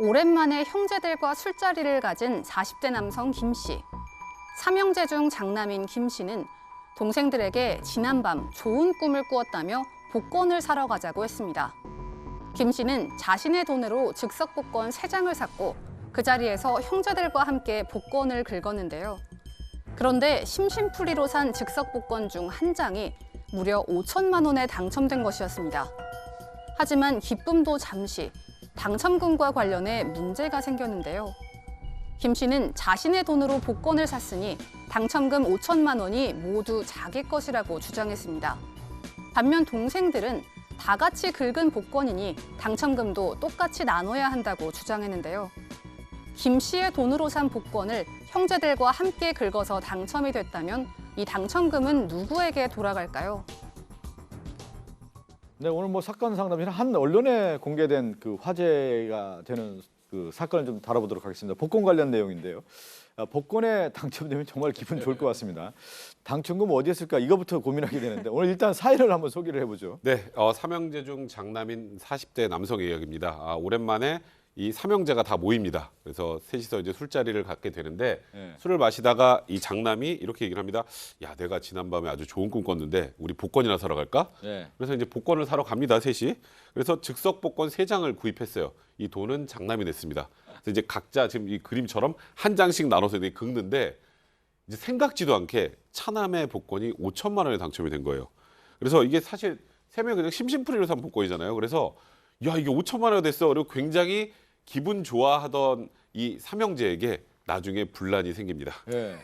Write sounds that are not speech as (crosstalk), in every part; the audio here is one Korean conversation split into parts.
오랜만에 형제들과 술자리를 가진 40대 남성 김 씨. 삼형제 중 장남인 김 씨는 동생들에게 지난밤 좋은 꿈을 꾸었다며 복권을 사러 가자고 했습니다. 김 씨는 자신의 돈으로 즉석 복권 3장을 샀고 그 자리에서 형제들과 함께 복권을 긁었는데요. 그런데 심심풀이로 산 즉석 복권 중 한 장이 무려 5천만 원에 당첨된 것이었습니다. 하지만 기쁨도 잠시 당첨금과 관련해 문제가 생겼는데요. 김 씨는 자신의 돈으로 복권을 샀으니 당첨금 5천만 원이 모두 자기 것이라고 주장했습니다. 반면 동생들은 다 같이 긁은 복권이니 당첨금도 똑같이 나눠야 한다고 주장했는데요. 김 씨의 돈으로 산 복권을 형제들과 함께 긁어서 당첨이 됐다면 이 당첨금은 누구에게 돌아갈까요? 네, 오늘 뭐 사건 상담실 한 언론에 공개된 그 화제가 되는 그 사건을 좀 다뤄보도록 하겠습니다. 복권 관련 내용인데요. 아, 복권에 당첨되면 정말 기분 좋을 것 같습니다. 당첨금 어디에 쓸까 이거부터 고민하게 되는데 오늘 일단 사연을 한번 소개를 해보죠. 네, 어, 삼형제 중 장남인 40대 남성의 이야기입니다. 아, 오랜만에 이 삼형제가 다 모입니다. 그래서 셋이서 이제 술자리를 갖게 되는데 네. 술을 마시다가 이 장남이 이렇게 얘기를 합니다. 야, 내가 지난밤에 아주 좋은 꿈 꿨는데 우리 복권이나 사러 갈까? 네. 그래서 이제 복권을 사러 갑니다, 셋이. 그래서 즉석 복권 세 장을 구입했어요. 이 돈은 장남이 냈습니다. 그래서 이제 각자 지금 이 그림처럼 한 장씩 나눠서 이렇게 긁는데 이제 생각지도 않게 차남의 복권이 5천만 원에 당첨이 된 거예요. 그래서 이게 사실 세 명이 그냥 심심풀이로 산 복권이잖아요. 그래서 야 이게 5천만 원이 됐어. 그리고 굉장히 기분 좋아하던 이 삼형제에게 나중에 분란이 생깁니다. 예.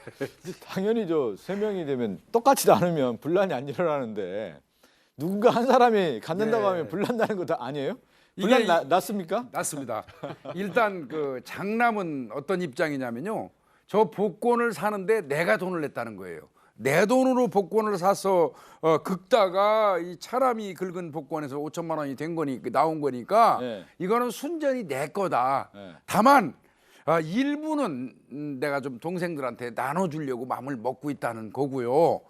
당연히 저 세 명이 되면 똑같이 나누면 분란이 안 일어나는데 누군가 한 사람이 갖는다고 네. 하면 분란 나는 것도 아니에요? 분란 이게 나, 났습니까? 맞습니다. 일단 그 장남은 어떤 입장이냐면요. 저 복권을 사는데 내가 돈을 냈다는 거예요. 내 돈으로 복권을 사서 어, 긁다가 이 차람이 긁은 복권에서 5천만 원이 된 거니 나온 거니까 네. 이거는 순전히 내 거다. 네. 다만 아, 일부는 음, 내가 좀 동생들한테 나눠주려고 마음을 먹고 있다는 거고요.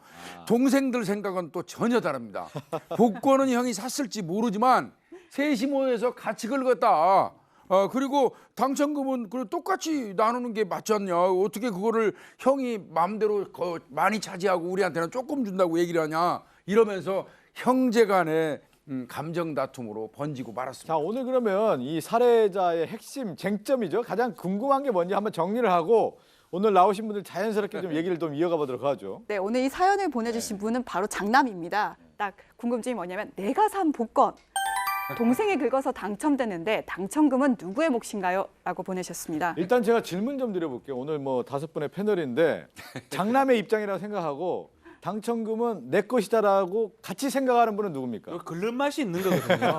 동생들 생각은 또 전혀 다릅니다. 복권은 형이 샀을지 모르지만 셋이 모여서 같이 긁었다. 어, 그리고 당첨금은 그 똑같이 나누는 게 맞지 않냐. 어떻게 그거를 형이 마음대로 거- 많이 차지하고 우리한테는 조금 준다고 얘기를 하냐. 이러면서 형제 간의 음, 감정 다툼으로 번지고 말았습니다. 자 오늘 그러면 이 살해자의 핵심 쟁점이죠. 가장 궁금한 게 뭔지 한번 정리를 하고 오늘 나오신 분들 자연스럽게 좀 얘기를 좀 이어가 보도록 하죠. 네, 오늘 이 사연을 보내주신 분은 바로 장남입니다. 딱 궁금증이 뭐냐면 내가 산 복권 동생이 긁어서 당첨됐는데 당첨금은 누구의 몫인가요? 라고 보내셨습니다. 일단 제가 질문 좀 드려볼게요. 오늘 뭐 다섯 분의 패널인데 장남의 입장이라고 생각하고 당첨금은 내 것이다라고 같이 생각하는 분은 누굽니까? 글른 맛이 있는 거거든요.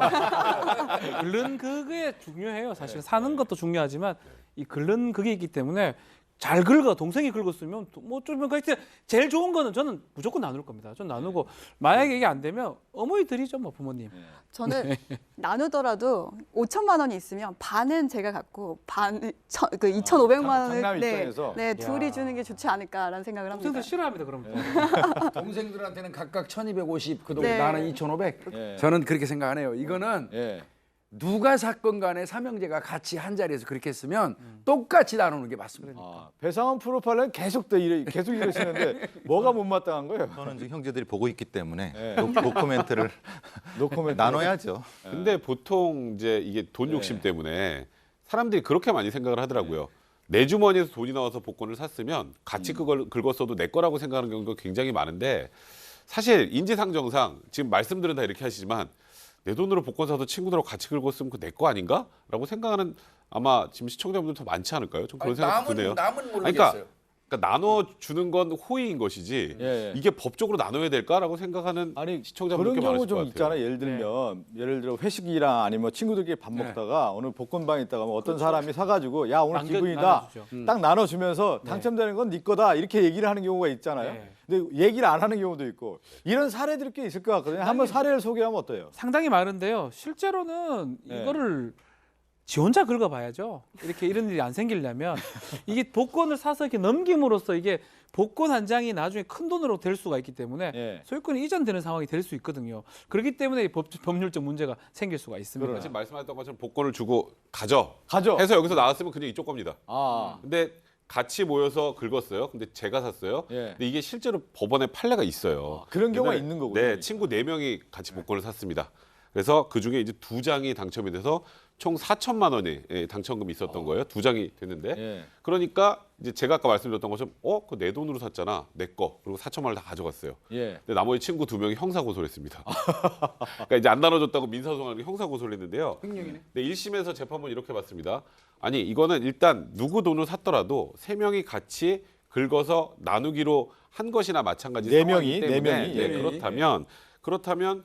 글른 그게 중요해요. 사실 사는 것도 중요하지만 이 글른 그게 있기 때문에 잘 긁어 동생이 긁었으면 뭐좀 그때 제일 좋은 거는 저는 무조건 나눌 겁니다. 전 나누고 만약에 이게 안 되면 어머니 드리죠, 뭐 부모님. 저는 (laughs) 나누더라도 5천만 원이 있으면 반은 제가 갖고 반, 천, 그 2,500만 장- 원을 네? 네, 둘이 야. 주는 게 좋지 않을까라는 생각을 합니다. 동생들 싫어합니다, 그러면. (laughs) 동생들한테는 각각 1250, 그동 네. 나는 2500. 예. 저는 그렇게 생각하네요. 이거는 예. 누가 사건 간에 삼형제가 같이 한 자리에서 그렇게 했으면 똑같이 나누는 게 맞습니다. 아, 배상원 프로파일러는 계속 또 이래, 계속 이러시는데 뭐가 못마땅한 거예요? 저는 지금 형제들이 보고 있기 때문에 네. 노, 노코멘트를 (laughs) 노코멘트. 나눠야죠. 근데 보통 이제 이게 돈 욕심 때문에 사람들이 그렇게 많이 생각을 하더라고요. 내 주머니에서 돈이 나와서 복권을 샀으면 같이 그걸 긁었어도 내 거라고 생각하는 경우가 굉장히 많은데 사실 인지상정상 지금 말씀들은 다 이렇게 하시지만 내 돈으로 복권 사서 친구들하고 같이 긁었으면 그 내 거 아닌가? 라고 생각하는 아마 지금 시청자분들 더 많지 않을까요? 좀 그런 생각이 드네요. 남은 아니, 모르겠어요. 그러니까, 그러니까 나눠 주는 건 호의인 것이지 예, 예. 이게 법적으로 나눠야 될까라고 생각하는 아니 시청자분들 그런 꽤 경우 많으실 것 좀 같아요. 있잖아요. 예를 들면 예를 들어 회식이랑 아니면 친구들끼리 밥 먹다가 오늘 복권방에 있다가 뭐 어떤 사람이 사가지고 야 오늘 남겨- 기분이다 나눠주죠. 딱 나눠주면서 당첨되는 건 네 거다 이렇게 얘기를 하는 경우가 있잖아요. 네. 근데 얘기를 안 하는 경우도 있고 이런 사례들이 꽤 있을 것 같거든요. 한번 사례를 소개하면 어때요? 상당히 많은데요. 실제로는 네. 이거를 지 혼자 긁어봐야죠. 이렇게 이런 일이 안 생기려면 (laughs) 이게 복권을 사서 이렇게 넘김으로써 이게 복권 한 장이 나중에 큰 돈으로 될 수가 있기 때문에 예. 소유권이 이전되는 상황이 될 수 있거든요. 그렇기 때문에 이 법, 법률적 문제가 생길 수가 있습니다. 그러나. 지금 말씀하셨던 것처럼 복권을 주고 가져 가죠. 해서 여기서 나왔으면 그냥 이쪽 겁니다. 아. 근데 같이 모여서 긁었어요. 근데 제가 샀어요. 예. 근데 이게 실제로 법원에 판례가 있어요. 아, 그런 경우가 옛날에- 있는 거군요. 네, 친구 네 명이 같이 복권을 샀습니다. 그래서 그 중에 이제 두 장이 당첨이 돼서 총 4천만 원의 예, 당첨금이 있었던 거예요. 두 장이 됐는데 예. 그러니까 이제 제가 아까 말씀드렸던 것처럼 어, 그 내 돈으로 샀잖아. 내 거. 그리고 4천만 원을 다 가져갔어요. 예. 근데 나머지 친구 두 명이 형사 고소를 했습니다. 그러니까 이제 안 나눠 줬다고 민사 소송하는 형사 고소를 했는데요. 횡령이네. 네, 1심에서 재판부는 이렇게 봤습니다. 아니, 이거는 일단 누구 돈을 샀더라도 세 명이 같이 긁어서 나누기로 한 것이나 마찬가지 네 상황이기 명이, 네 때문에 명이, 네, 예. 그렇다면 그렇다면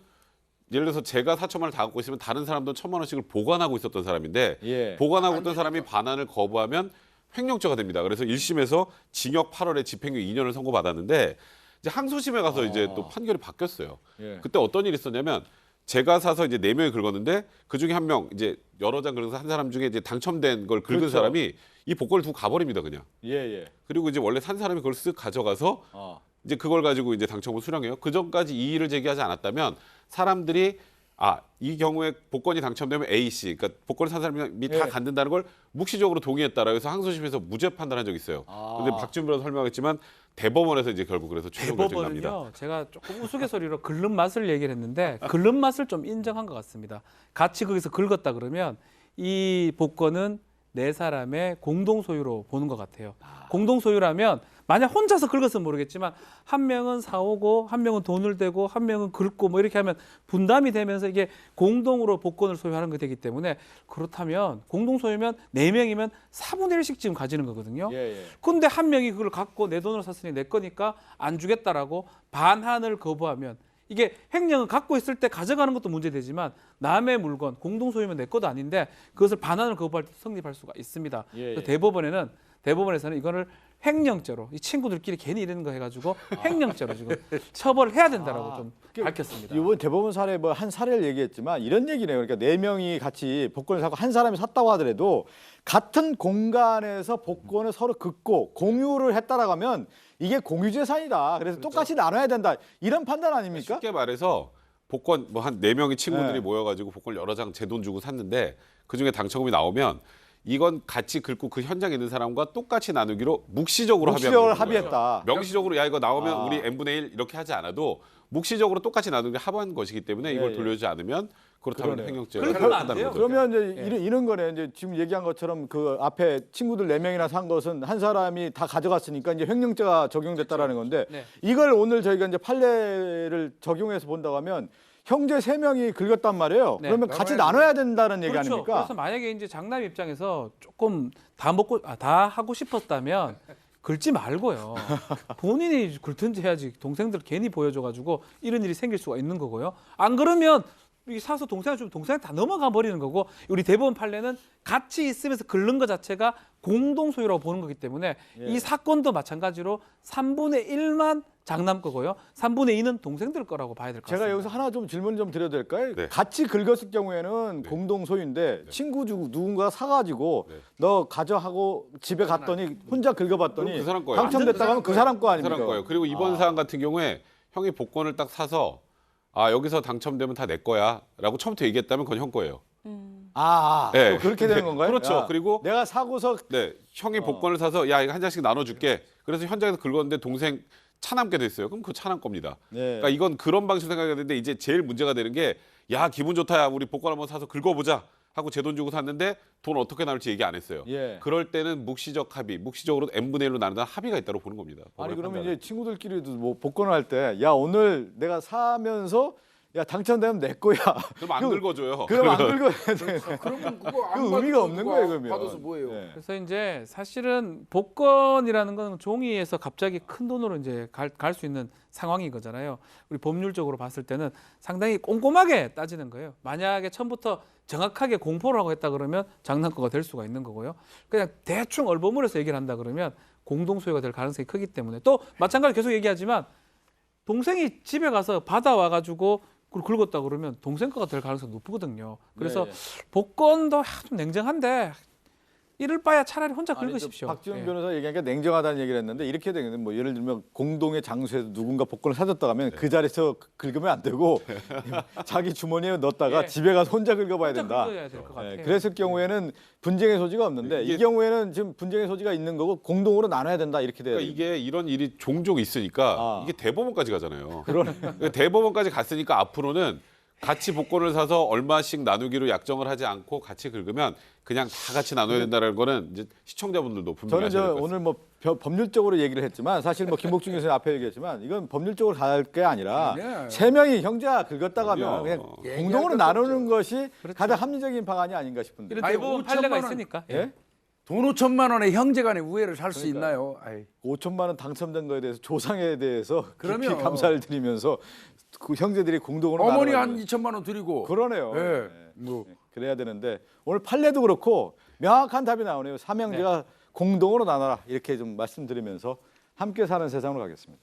예를 들어서 제가 4천만 원을 다 갖고 있으면 다른 사람도 천만 원씩을 보관하고 있었던 사람인데 예. 보관하고 있던 사람이 반환을 거부하면 횡령죄가 됩니다. 그래서 1심에서 징역 8월에 집행유예 2년을 선고받았는데 이제 항소심에 가서 이제 또 판결이 바뀌었어요. 예. 그때 어떤 일이 있었냐면 제가 사서 이제 네 명이 긁었는데 그 중에 한 명 이제 여러 장 긁어서 한 사람 중에 이제 당첨된 걸 긁은 그렇죠. 사람이 이 복권을 두고 가버립니다 그냥. 예, 예. 그리고 이제 원래 산 사람이 그걸 쓱 가져가서 어. 이제 그걸 가지고 이제 당첨을 수령해요. 그 전까지 이의를 제기하지 않았다면 사람들이 아 이 경우에 복권이 당첨되면 A 씨, 그러니까 복권을 산 사람이 다 예. 갖는다는 걸 묵시적으로 동의했다라 해서 항소심에서 무죄 판단한 적이 있어요. 아. 근데 박준 변호사 설명했지만 대법원에서 이제 결국 그래서 최종 결정이 납니다. 제가 조금 우스갯소리로 긁는 맛을 얘기를 했는데 긁는 맛을 좀 인정한 것 같습니다. 같이 거기서 긁었다 그러면 이 복권은 네 사람의 공동 소유로 보는 것 같아요. 공동 소유라면 만약 혼자서 긁었으면 모르겠지만 한 명은 사오고 한 명은 돈을 대고 한 명은 긁고 뭐 이렇게 하면 분담이 되면서 이게 공동으로 복권을 소유하는 게 되기 때문에 그렇다면 공동 소유면 네 명이면 4분의 1씩 지금 가지는 거거든요. 예, 예. 근데 한 명이 그걸 갖고 내 돈으로 샀으니 내 거니까 안 주겠다라고 반환을 거부하면 이게 횡령은 갖고 있을 때 가져가는 것도 문제되지만 남의 물건 공동 소유면 내 것도 아닌데 그것을 반환을 거부할 때 성립할 수가 있습니다. 예, 예. 대법원에는 대법원에서는 이거를 횡령죄로 이 친구들끼리 괜히 이러는 거 해가지고 (laughs) 횡령죄로 지금 처벌을 해야 된다라고 아, 좀그 밝혔습니다. 이번 대법원 사례 뭐 한 사례를 얘기했지만 이런 얘기네요. 그러니까 네 명이 같이 복권을 사고 한 사람이 샀다고 하더라도 같은 공간에서 복권을 서로 긋고 공유를 했다라고 하면 이게 공유 재산이다. 그래서 똑같이 나눠야 된다. 이런 판단 아닙니까? 쉽게 말해서 복권 뭐 한 네 명의 친구들이 네. 모여가지고 복권 여러 장 제 돈 주고 샀는데 그 중에 당첨금이 나오면 이건 같이 긁고 그 현장에 있는 사람과 똑같이 나누기로 묵시적으로 묵시적으로 합의한 거예요. 합의했다. 명시적으로 야 이거 나오면 아. 우리 n 분의 1 이렇게 하지 않아도 묵시적으로 똑같이 나누는 게 합의한 것이기 때문에 이걸 예, 예. 돌려주지 않으면 그렇다면 그러네요. 횡령죄가 그러면 안 돼요. 거죠. 그러면 이제 이런, 이런 거네. 이제 지금 얘기한 것처럼 그 앞에 친구들 네 명이나 산 것은 한 사람이 다 가져갔으니까 이제 횡령죄가 적용됐다라는 건데 네. 이걸 오늘 저희가 이제 판례를 적용해서 본다고 하면 형제 세 명이 긁었단 말이에요. 네. 그러면 같이. 나눠야 된다는 얘기 그렇죠. 아닙니까? 그래서 만약에 이제 장남 입장에서 조금 다 먹고 아, 다 하고 싶었다면 긁지 말고요. (laughs) 본인이 긁든지 해야지 동생들 괜히 보여줘가지고 이런 일이 생길 수가 있는 거고요. 안 그러면 이 사서 동생을 주면 동생 다 넘어가 버리는 거고 우리 대법원 판례는 같이 있으면서 긁는 것 자체가 공동 소유라고 보는 거기 때문에 예. 이 사건도 마찬가지로 3분의 1만 장남 거고요. 3분의 2는 동생들 거라고 봐야 될 것 같습니다. 제가 여기서 하나 좀 질문 좀 드려도 될까요? 네. 같이 긁었을 경우에는 네. 공동 소유인데 친구 주 누군가 사가지고 네. 너 가져 하고 집에 갔더니 혼자 긁어봤더니 그 사람 거예요. 당첨됐다고 하면 그 사람 거그 아닙니까? 사람 거예요. 그리고 이번 아. 사안 같은 경우에 형이 복권을 딱 사서 아 여기서 당첨되면 다 내 거야라고 처음부터 얘기했다면 그건 형 거예요. 아, 아 네. 또 그렇게 되는 건가요? 그렇죠. 야, 그리고 내가 사고서 네, 형이 어. 복권을 사서 야 이거 한 장씩 나눠줄게. 그래서 현장에서 긁었는데 동생 차 남게 됐어요. 그럼 그 차남 겁니다. 네. 그러니까 이건 그런 방식으로 생각해야 되는데 이제 제일 문제가 되는 게 야 기분 좋다 야 우리 복권 한번 사서 긁어보자 하고 제 돈 주고 샀는데 돈 어떻게 나올지 얘기 안 했어요. 예. 그럴 때는 묵시적 합의, 묵시적으로 n 분의 1로 나눈다는 합의가 있다고 보는 겁니다. 아니 그러면 판단은. 이제 친구들끼리도 뭐 복권을 할 때 야 오늘 내가 사면서 야 당첨되면 내 거야. 그럼 안 그- 긁어줘요. 그럼 안 긁어야 돼. 그러면 그거 안 그 의미가 없는 거예요 그러면. 받아서 뭐예요? 네. 그래서 이제 사실은 복권이라는 건 종이에서 갑자기 큰 돈으로 이제 갈 수 있는 상황인 거잖아요. 우리 법률적으로 봤을 때는 상당히 꼼꼼하게 따지는 거예요. 만약에 처음부터 정확하게 공포를 하고 했다 그러면 장난거가 될 수가 있는 거고요. 그냥 대충 얼버무려서 얘기를 한다 그러면 공동 소유가 될 가능성이 크기 때문에 또 마찬가지로 계속 얘기하지만 동생이 집에 가서 받아와 가지고 그걸 긁었다 그러면 동생 거가 될 가능성이 높거든요. 그래서 네. 복권도 좀 냉정한데 이럴 바야 차라리 혼자 아니, 긁으십시오. 저 박지원 예. 변호사 얘기하니까 냉정하다는 얘기를 했는데 이렇게 되겠는데 뭐 예를 들면 공동의 장소에서 누군가 복권을 사줬다 하면 그 자리에서 긁으면 안 되고 (laughs) 자기 주머니에 넣었다가 예. 집에 가서 혼자 긁어봐야 혼자 된다. 긁어야 될것 같아요. 예, 그랬을 경우에는 분쟁의 소지가 없는데 이게- 이 경우에는 지금 분쟁의 소지가 있는 거고 공동으로 나눠야 된다 이렇게 돼야 그러니까 돼요. 이게 이런 일이 종종 있으니까 아. 이게 대법원까지 가잖아요. 그러니까 (laughs) 대법원까지 갔으니까 앞으로는 같이 복권을 사서 얼마씩 나누기로 약정을 하지 않고 같이 긁으면 그냥 다 같이 나눠야 된다는 거는 이제 시청자분들도 분명히 저는 저 오늘 뭐 벼- 법률적으로 얘기를 했지만 사실 뭐 김복중 교수님 앞에 얘기했지만 이건 법률적으로 갈 게 아니라 네. 세 명이 형제가 긁었다가 하면 그럼요. 그냥 얘기할 공동으로 것도 나누는 것이 그렇죠. 가장 합리적인 방안이 아닌가 싶은데. 이런 대법원 5천만 판례가 원. 있으니까. 예? 돈 5천만 원에 형제간의 우애를 살 수 그러니까요. 있나요? 아이. 5천만 원 당첨된 거에 대해서 조상에 대해서 깊이 그럼요. 감사를 드리면서 그 형제들이 공동으로 어머니 나눠가지고. 한 2천만 원 드리고 그러네요. 예. 네. 뭐 그래야 되는데 오늘 판례도 그렇고 명확한 답이 나오네요. 삼형제가 공동으로 나눠라 이렇게 좀 말씀드리면서 함께 사는 세상으로 가겠습니다.